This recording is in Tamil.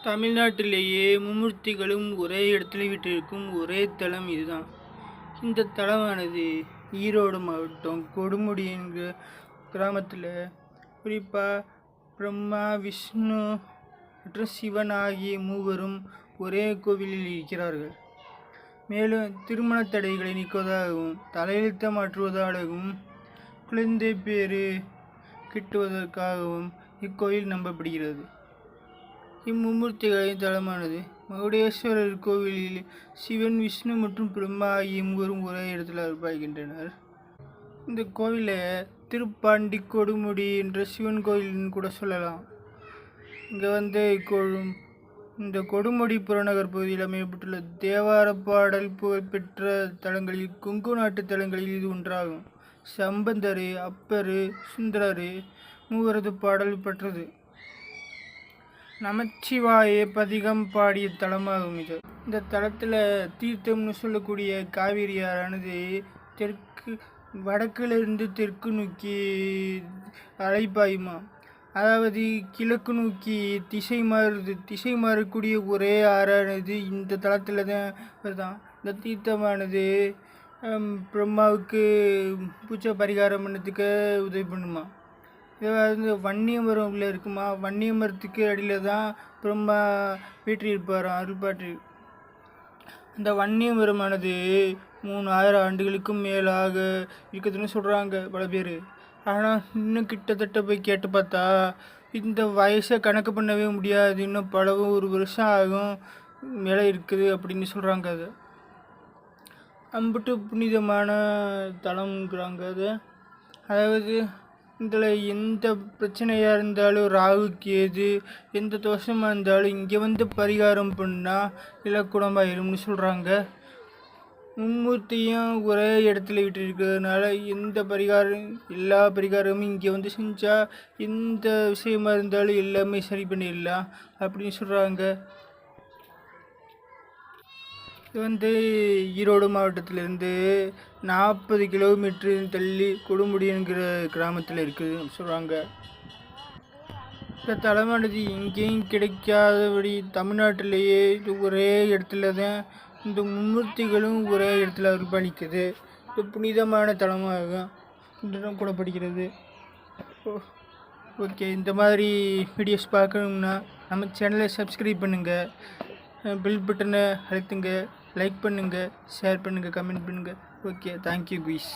தமிழ்நாட்டிலேயே மும்மூர்த்திகளும் ஒரே இடத்துல விட்டிருக்கும் ஒரே தலம் இதுதான். இந்த தலமானது ஈரோடு மாவட்டம் கொடுமுடி என்கிற கிராமத்தில் குறிப்பாக பிரம்மா விஷ்ணு மற்றும் சிவன் ஆகிய மூவரும் ஒரே கோவிலில் இருக்கிறார்கள். மேலும் திருமண தடைகளை நீக்குவதாகவும் தலையெழுத்தை மாற்றுவதாகவும் குழந்தை பேறு கிட்டுவதற்காகவும் இக்கோயில் நம்பப்படுகிறது. இம்மும்மூர்த்திகளின் தலமானது. மகுடேஸ்வரர் கோவிலில் சிவன் விஷ்ணு மற்றும் பிரம்மா ஆகிய மூவரும் ஒரே இடத்தில் அருள்பாய்கின்றனர். இந்த கோவிலை திருப்பாண்டி கொடுமுடி என்ற சிவன் கோயில்னு கூட சொல்லலாம். இங்கே வந்து கொழும் இந்த கொடுமுடி புறநகர் பகுதியில் அமையப்பட்டுள்ள தேவார பாடல் புகழ்பெற்ற தலங்களில் கொங்கு நாட்டு தலங்களில் இது ஒன்றாகும். சம்பந்தரு அப்பரு சுந்தரரு மூவரது பாடல் பெற்றது. நமச்சிவாய பதிகம் பாடிய தலமாகும் இது. இந்த தலத்தில் தீர்த்தம்னு சொல்லக்கூடிய காவிரி ஆறானது தெற்கு வடக்கிலிருந்து தெற்கு நோக்கி அலைப்பாயுமா? அதாவது கிழக்கு நோக்கி திசை மாறுது திசை மாறக்கூடிய ஒரே ஆறானது இந்த தளத்தில் தான் வருதான். இந்த தீர்த்தமானது பிரம்மாவுக்கு பூச்ச பரிகாரம் பண்ணதுக்கு உதவி பண்ணுமா? வந்து வன்னியமரம் உள்ளே இருக்குமா? வன்னியமரத்துக்கு அடியில் தான் பிரம்மா வீற்றிருப்பாராம் அருள்பாட்டு. அந்த வன்னியமரமானது மூணு ஆயிரம் ஆண்டுகளுக்கும் மேலாக இருக்குதுன்னு சொல்கிறாங்க பல பேர். ஆனால் இன்னும் கிட்டத்தட்ட போய் கேட்டு பார்த்தா இந்த வயசை கணக்கு பண்ணவே முடியாது. இன்னும் பலவும் ஒரு வருஷம் ஆகும் மேலே இருக்குது அப்படின்னு சொல்கிறாங்க அது. அம்பிட்டு புனிதமான தலம்ங்கிறாங்க அது. அதாவது இதில் எந்த பிரச்சனையாக இருந்தாலும் ராகுக்கு எது எந்த தோஷமாக இருந்தாலும் இங்கே வந்து பரிகாரம் பண்ணால் இலக்குணமாயிரும்னு சொல்கிறாங்க. மும்மூர்த்தியும் ஒரே இடத்துல விட்டு இருக்கிறதுனால எந்த பரிகாரம் எல்லா பரிகாரமும் இங்கே வந்து செஞ்சால் எந்த விஷயமா இருந்தாலும் எல்லாமே சரி பண்ணிடலாம் அப்படின்னு சொல்கிறாங்க. இது வந்து ஈரோடு மாவட்டத்திலேருந்து நாற்பது கிலோமீட்டர் தள்ளி கொடுமுடிங்கிற கிராமத்தில் இருக்குதுன்னு சொல்கிறாங்க இந்த தலமானது எங்கேயும் கிடைக்காதபடி தமிழ்நாட்டிலேயே இது ஒரே இடத்துல தான் இந்த மும்மூர்த்திகளும் ஒரே இடத்துல அர்ப்பணிக்குது. இது புனிதமான தலமாகும் இன்றும் கூட படிக்கிறது. ஓகே. இந்த மாதிரி வீடியோஸ் பார்க்கணும்னா நம்ம சேனலை சப்ஸ்கிரைப் பண்ணுங்கள் பில் பட்டனை அழுத்துங்க லைக் பண்ணுங்கள் ஷேர் பண்ணுங்கள் கமெண்ட் பண்ணுங்கள் ஓகே தேங்க்யூ குயிஸ்